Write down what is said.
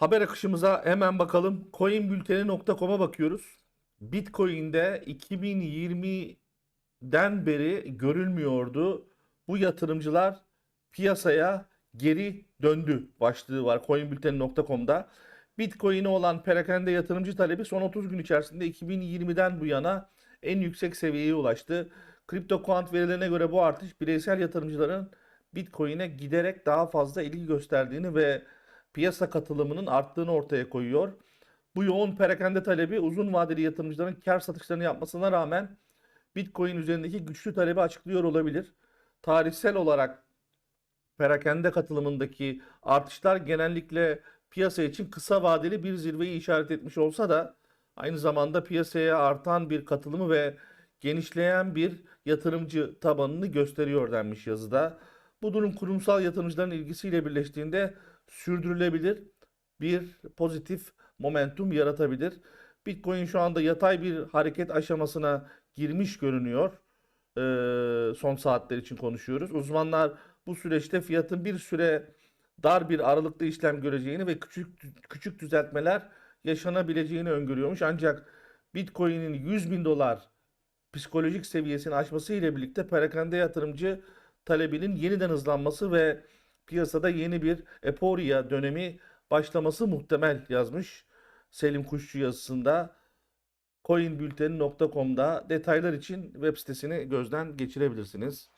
Haber akışımıza hemen bakalım. Coinbülteni.com'a bakıyoruz. Bitcoin'de 2020'den beri görülmüyordu. Bu yatırımcılar piyasaya geri döndü başlığı var coinbülteni.com'da. Bitcoin'e olan perakende yatırımcı talebi son 30 gün içerisinde 2020'den bu yana en yüksek seviyeye ulaştı. CryptoQuant verilerine göre bu artış bireysel yatırımcıların Bitcoin'e giderek daha fazla ilgi gösterdiğini ve piyasa katılımının arttığını ortaya koyuyor. Bu yoğun perakende talebi uzun vadeli yatırımcıların kar satışlarını yapmasına rağmen Bitcoin üzerindeki güçlü talebi açıklıyor olabilir. Tarihsel olarak perakende katılımındaki artışlar genellikle piyasa için kısa vadeli bir zirveyi işaret etmiş olsa da aynı zamanda piyasaya artan bir katılımı ve genişleyen bir yatırımcı tabanını gösteriyor denmiş yazıda. Bu durum kurumsal yatırımcıların ilgisiyle birleştiğinde sürdürülebilir bir pozitif momentum yaratabilir. Bitcoin şu anda yatay bir hareket aşamasına girmiş görünüyor. Ee, son saatler için konuşuyoruz. Uzmanlar bu süreçte fiyatın bir süre dar bir aralıkta işlem göreceğini ve küçük küçük düzeltmeler yaşanabileceğini öngörüyormuş. Ancak Bitcoin'in 100 bin dolar psikolojik seviyesini aşması ile birlikte perakende yatırımcı talebinin yeniden hızlanması ve piyasada yeni bir eporia dönemi başlaması muhtemel yazmış Selim Kuşçu yazısında. coinbülteni.com'da detaylar için web sitesini gözden geçirebilirsiniz.